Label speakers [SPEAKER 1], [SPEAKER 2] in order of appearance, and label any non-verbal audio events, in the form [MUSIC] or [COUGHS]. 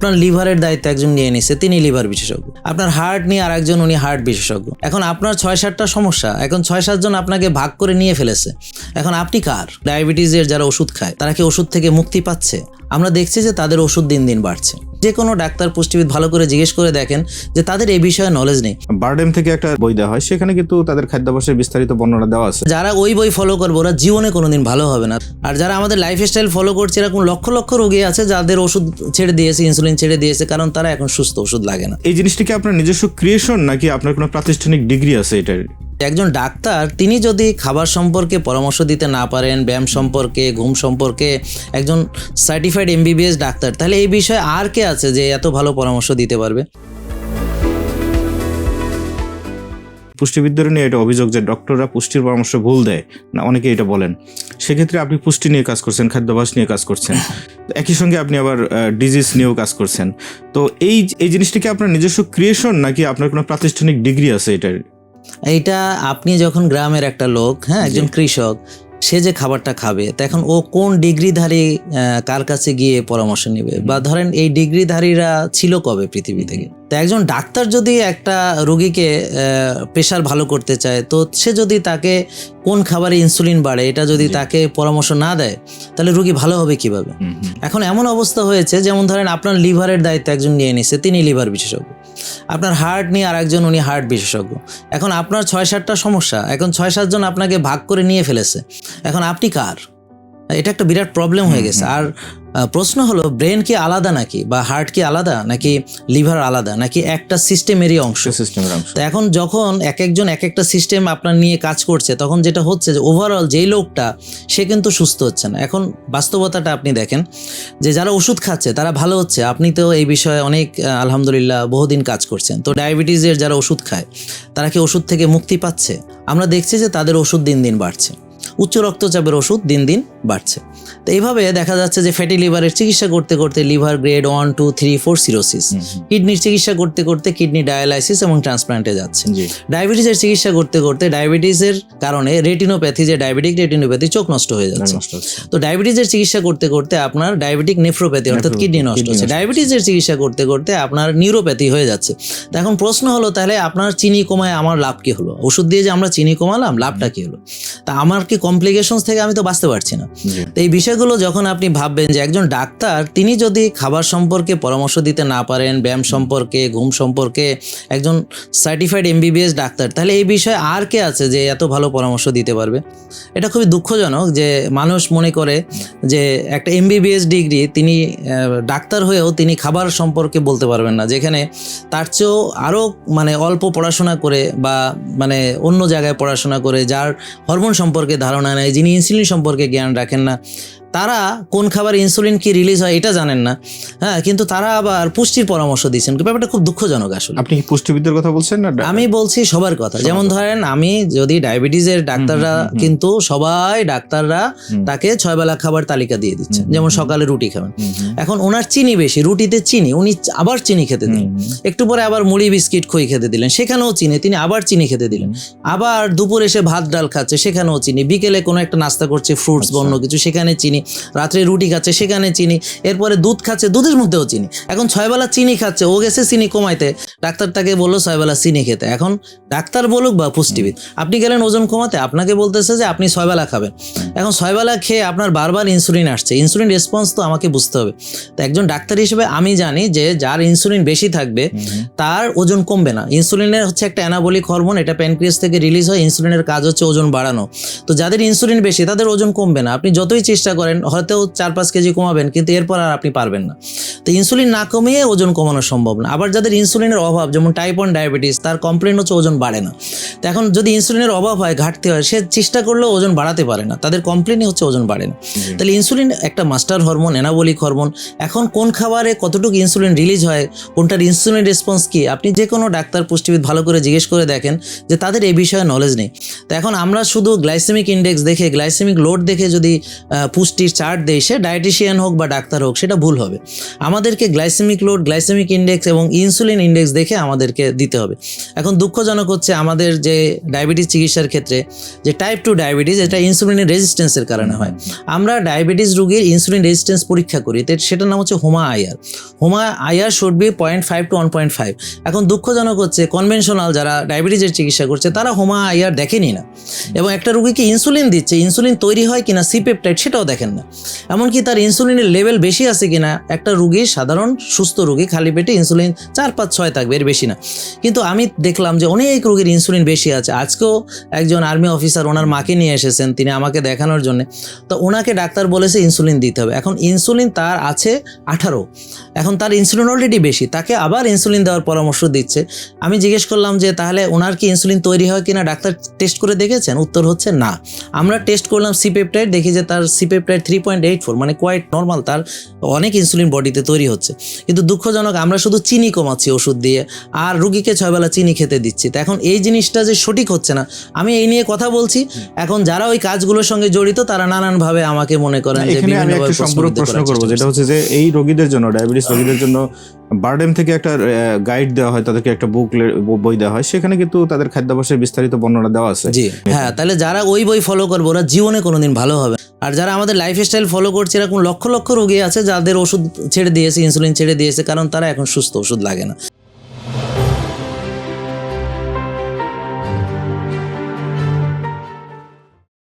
[SPEAKER 1] আপনার লিভারের দায়িত্ব একজন নিয়ে নিছে, তিনি লিভার বিশেষজ্ঞ। আপনার হার্ট নিয়ে আর একজন উনি হার্ট বিশেষজ্ঞ। এখন আপনার ছয় সাতটা সমস্যা, এখন ছয় সাতজন আপনাকে ভাগ করে নিয়ে ফেলেছে। এখন আপনি কার? ডায়াবেটিসের যারা ওষুধ খায়, তারা কি ওষুধ থেকে মুক্তি পাচ্ছে? আমরা দেখছি যে তাদের ওষুধ দিন দিন বাড়ছে। যে কোনো ডাক্তার পুষ্টিবিদ ভালো করে জিজ্ঞেস করে দেখেন যে তাদের এই বিষয়ে নলেজ নেই।
[SPEAKER 2] বার্ডেম থেকে একটা বই দেওয়া হয় সেখানে কিন্তু তাদের খাদ্যাভ্যাসের বিস্তারিত বর্ণনা দেওয়া আছে।
[SPEAKER 1] যারা ওই বই ফলো করব ওরা জীবনে কোনোদিন ভালো হবে না। আর যারা আমাদের লাইফস্টাইল ফলো করছে এরকম লক্ষ লক্ষ রোগী আছে যাদের ওষুধ ছেড়ে দিয়েছে ইনসুলিন ছেড়ে দিয়েছে কারণ তারা এখন সুস্থ ওষুধ লাগে না।
[SPEAKER 2] এই জিনিসটি কি আপনার নিজস্ব ক্রিয়েশন নাকি আপনার কোনো প্রাতিষ্ঠানিক ডিগ্রি আছে এটার?
[SPEAKER 1] একজন ডাক্তার, তিনি যদি খাবার সম্পর্কে পরামর্শ দিতে না পারেন, ব্যায়াম সম্পর্কে, ঘুম সম্পর্কে, একজন সার্টিফাইড এমবিবিএস ডাক্তার, তাহলে এই বিষয়ে আর কে আছে যে এত ভালো পরামর্শ দিতে পারবে?
[SPEAKER 2] পুষ্টিবিদদের নিয়ে এটা অভিযোগ যে ডক্টররা পুষ্টির পরামর্শ ভুল দেয়। না অনেকে এটা বলেন। সেক্ষেত্রে আপনি পুষ্টি নিয়ে কাজ করছেন, খাদ্যাভ্যাস নিয়ে কাজ করছেন। একই সঙ্গে আপনি আবার ডিজিজ নিয়েও কাজ করছেন। তো এই এই জিনিসটি কি আপনার নিজস্ব ক্রিয়েশন নাকি আপনার কোনো প্রাতিষ্ঠানিক ডিগ্রি আছে এটার?
[SPEAKER 1] এইটা আপনি যখন গ্রামের একটা লোক হ্যাঁ একজন কৃষক সে যে খাবারটা খাবে তা এখন ও কোন ডিগ্রিধারী কার কাছে গিয়ে পরামর্শ নেবে? বা ধরেন এই ডিগ্রিধারীরা ছিল কবে পৃথিবী থেকে? তো একজন ডাক্তার যদি একটা রোগীকে প্রেশার ভালো করতে চায় তো সে যদি তাকে কোন খাবারে ইনসুলিন বাড়ে এটা যদি তাকে পরামর্শ না দেয় তাহলে রোগী ভালো হবে কীভাবে? এখন এমন অবস্থা হয়েছে যেমন ধরেন আপনার লিভারের দায়িত্ব একজন নিয়ে নিছে তিনি লিভার বিশেষজ্ঞ। আপনার হার্ট নিয়ে আরেকজন উনি হার্ট বিশেষজ্ঞ। এখন আপনার ছয় সাতটা সমস্যা, এখন ছয় সাতজন আপনাকে ভাগ করে নিয়ে ফেলেছে। এখন আপনি কার? এটা একটা বিরাট প্রবলেম হয়ে গেছে। আর প্রশ্ন হলো ব্রেন কি আলাদা নাকি? বা হার্ট কি আলাদা? নাকি লিভার আলাদা? নাকি একটা সিস্টেমেরই অংশ?
[SPEAKER 2] সিস্টেমের অংশ।
[SPEAKER 1] তো এখন যখন এক একজন এক একটা সিস্টেম আপনার নিয়ে কাজ করছে তখন যেটা হচ্ছে যে ওভারঅল যেই লোকটা সে কিন্তু সুস্থ হচ্ছে না। এখন বাস্তবতাটা আপনি দেখেন যে যারা ওষুধ খাচ্ছে তারা ভালো হচ্ছে। আপনি তো এই বিষয়ে অনেক আলহামদুলিল্লাহ বহুদিন কাজ করছেন। তো ডায়াবেটিসের যারা ওষুধ খায় তারা কি ওষুধ থেকে মুক্তি পাচ্ছে? আমরা দেখছি যে তাদের ওষুধ দিন দিন বাড়ছে। উচ্চ রক্তচাপের ওষুধ দিন দিন বাড়ছে। তো এইভাবে দেখা যাচ্ছে যে ফ্যাটি লিভারের চিকিৎসা করতে করতে liver grade one two three four cirrhosis কিডনির চিকিৎসা করতে করতে কিডনি ডায়ালাইসিস এবং ট্রান্সপ্লান্টে যাচ্ছে। ডায়াবেটিসের চিকিৎসা করতে করতে ডায়াবেটিসের কারণে রেটিনোপ্যাথি যে ডায়াবেটিক রেটিনোপ্যাথি চোখ নষ্ট হয়ে যাচ্ছে। তো ডায়াবেটিসের চিকিৎসা করতে করতে আপনার ডায়াবেটিক নেফ্রোপ্যাথি অর্থাৎ কিডনি নষ্ট হচ্ছে। ডায়াবেটিসের চিকিৎসা করতে করতে আপনার নিউরোপ্যাথি হয়ে যাচ্ছে। তো এখন প্রশ্ন হলো তাহলে আপনার চিনি কমায় আমার লাভ কি হলো? ওষুধ দিয়ে যে আমরা চিনি কমালাম লাভটা কি হলো? তা আমার কি কমপ্লিকেশনস থেকে আমি তো বাঁচতে পারছি না। তো এই বিষয়গুলো যখন আপনি ভাববেন যে একজন ডাক্তার তিনি যদি খাবার সম্পর্কে পরামর্শ দিতে না পারেন ব্যায়াম সম্পর্কে ঘুম সম্পর্কে একজন সার্টিফাইড এমবিবিএস ডাক্তার তাহলে এই বিষয়ে আর কে আছে যে এত ভালো পরামর্শ দিতে পারবে? এটা খুবই দুঃখজনক যে মানুষ মনে করে যে একটা এমবিবিএস ডিগ্রি তিনি ডাক্তার হয়েও তিনি খাবার সম্পর্কে বলতে পারবেন না যেখানে তার চেয়েও আরও মানে অল্প পড়াশোনা করে বা মানে অন্য জায়গায় পড়াশোনা করে যার হরমোন সম্পর্কে ধারণা নেই। যিনি ইনসুলিন সম্পর্কে জ্ঞান রাখেন না তারা কোন খাবার ইনসুলিন কি রিলিজ হয় এটা জানেন না। হ্যাঁ কিন্তু তারা আবার পুষ্টির পরামর্শ দিচ্ছেন। ব্যাপারটা খুব দুঃখজনক আসলে।
[SPEAKER 2] আপনি কি পুষ্টিবিদদের কথা বলছেন না?
[SPEAKER 1] আমি বলছি সবার কথা। যেমন ধরেন আমি যদি ডায়াবেটিসের ডাক্তাররা কিন্তু সবাই ডাক্তাররা তাকে ছয় বেলা খাবার তালিকা দিয়ে দিচ্ছে যেমন সকালে রুটি খাবেন। এখন ওনার চিনি বেশি রুটিতে চিনি উনি আবার চিনি খেতে দিলেন। একটু পরে আবার মুড়ি বিস্কিট খই খেতে দিলেন। সেখানেও চিনি তিনি আবার চিনি খেতে দিলেন। আবার দুপুরে এসে ভাত ডাল খাচ্ছে সেখানেও চিনি। বিকেলে কোনো একটা নাস্তা করছে ফ্রুটস বা অন্য কিছু সেখানে চিনি রাত্রে রুটি খাচ্ছে সেখানে চিনি এরপরে দুধ খাচ্ছে দুধের মধ্যেও চিনি। এখন ছয়বেলা চিনি খাচ্ছে ও গেছে চিনি কমাইতে। ডাক্তার তাকে বলল ছয়বেলা চিনি খেতে। এখন ডাক্তার বলুক বা পুষ্টিবিদ আপনি গেলেন ওজন কমাতে আপনাকে বলতেছে যে আপনি ছয়বেলা খাবেন। এখন ছয়বেলা খেয়ে আপনার বারবার ইনসুলিন আসছে। ইনসুলিন রেসপন্স তো আমাকে বুঝতে হবে। তো একজন ডাক্তার হিসেবে আমি জানি যে যার ইনসুলিন বেশি থাকবে তার ওজন কমবে না। ইনসুলিনের হচ্ছে একটা অ্যানাবলিক হরমোন এটা প্যানক্রিয়াস থেকে রিলিজ হয় ইনসুলিনের কাজ হচ্ছে ওজন বাড়ানো। তো যাদের ইনসুলিন বেশি তাদের ওজন কমবে না। আপনি যতই চেষ্টা করেন হয়তো চার পাঁচ কেজি কমাবেন কিন্তু এরপর আর আপনি পারবেন না। তো ইনসুলিন না কমিয়ে ওজন কমানো সম্ভব না। আবার যাদের ইনসুলিনের অভাব যেমন টাইপ ওয়ান ডায়াবেটিস তার কমপ্লেন হচ্ছে ওজন বাড়ে না। তো এখন যদি ইনসুলিনের অভাব হয় ঘাটতি হয় সে চেষ্টা করলেও ওজন বাড়াতে পারে না। তাদের কমপ্লেনই হচ্ছে ওজন বাড়ে না। তাহলে ইনসুলিন একটা মাস্টার হরমোন এনাবলিক হরমোন এখন কোন খাবারে কতটুকু ইনসুলিন রিলিজ হয় কোনটার ইনসুলিন রেসপন্স কি আপনি যে কোনো ডাক্তার পুষ্টিবিদ ভালো করে জিজ্ঞেস করে দেখেন যে তাদের এই বিষয়ে নলেজ নেই। তো এখন আমরা শুধু গ্লাইসেমিক ইন্ডেক্স দেখে গ্লাইসেমিক লোড দেখে যদি পুষ্টি পুষ্টির চার্ট সে ডায়েটিশিয়ান হোক বা ডাক্তার হোক, সেটা ভুল হবে। আমাদেরকে গ্লাইসেমিক লোড গ্লাইসেমিক ইন্ডেক্স এবং ইনসুলিন ইন্ডেক্স দেখে আমাদেরকে দিতে হবে। এখন দুঃখজনক হচ্ছে আমাদের যে ডায়াবেটিস চিকিৎসার ক্ষেত্রে যে টাইপ টু ডায়াবেটিস এটা ইনসুলিনের রেজিস্ট্যান্সের কারণে হয়। আমরা ডায়াবেটিস রোগীর ইনসুলিন রেজিস্ট্যান্স পরীক্ষা করি। সেটার নাম হচ্ছে HOMA IR HOMA IR should be point five to one point five এখন দুঃখজনক হচ্ছে কনভেনশনাল যারা ডায়াবেটিসের চিকিৎসা করছে, তারা হোমা আইআর দেখেনি না। এবং একটা রুগীকে ইনসুলিন দিচ্ছে ইনসুলিন তৈরি হয় কিনা সি পেপটাইড সেটাও দেখেন না। এমনকি তার ইনসুলিনের লেভেল বেশি আছে কিনা, একটা রুগী সাধারণ সুস্থ রুগী খালি পেটে ইনসুলিন চার, পাঁচ, ছয় থাকবে, এর বেশি না। কিন্তু আমি দেখলাম যে অনেক রোগীর ইনসুলিন বেশি আছে। আজকেও একজন আর্মি অফিসার ওনার মাকে নিয়ে এসেছেন, তিনি আমাকে দেখানোর জন্য। তো ওনাকে ডাক্তার বলেছে ইনসুলিন দিতে হবে। এখন ইনসুলিন তার আছে আঠারো। এখন তার ইনসুলিন অলরেডি বেশি, তাকে আবার ইনসুলিন দেওয়ার পরামর্শ দিচ্ছে। আমি জিজ্ঞেস করলাম যে, তাহলে ওনার কি ইনসুলিন তৈরি হয় কিনা? ডাক্তার টেস্ট করে দেখেছেন, উত্তর হচ্ছে না। আমরা টেস্ট করলাম সিপেপটাইড দেখি যে তার C peptide three point eight four মানে কোয়াইট নর্মাল তার অনেক ইনসুলিন বডিতে তৈরি হচ্ছে। কিন্তু দুঃখজনক আমরা শুধু চিনি কমাচ্ছি ওষুধ দিয়ে আর রুগীকে ছয়বেলা চিনি খেতে দিচ্ছি। তো এখন এই জিনিসটা যে সঠিক হচ্ছে না আমি এই নিয়ে কথা বলছি। এখন যারা ওই কাজগুলোর সঙ্গে জড়িত তারা নানানভাবে আমাকে মনে করেন যে প্রশ্নবিদ্ধ
[SPEAKER 2] প্রশ্ন করব যেটা হচ্ছে যে এই রোগীদের জন্য ডায়াবেটিস [COUGHS] রোগীদের জন্য বার্ডেম থেকে একটা গাইড দেওয়া হয়, তাদেরকে একটা বুক বই দেওয়া হয়। সেখানে কিন্তু তাদের খাদ্যাভ্যাসের বিস্তারিত বর্ণনা দেওয়া আছে।
[SPEAKER 1] জি হ্যাঁ তাহলে যারা ওই বই ফলো করব, ওরা জীবনে কোনোদিন ভালো হবে। আর যারা আমাদের লাইফস্টাইল ফলো করছে, এরকম লক্ষ লক্ষ রোগী আছে, যাদের ওষুধ ছেড়ে দিয়েছে ইনসুলিন ছেড়ে দিয়েছে, কারণ তারা এখন সুস্থ, ওষুধ লাগে না।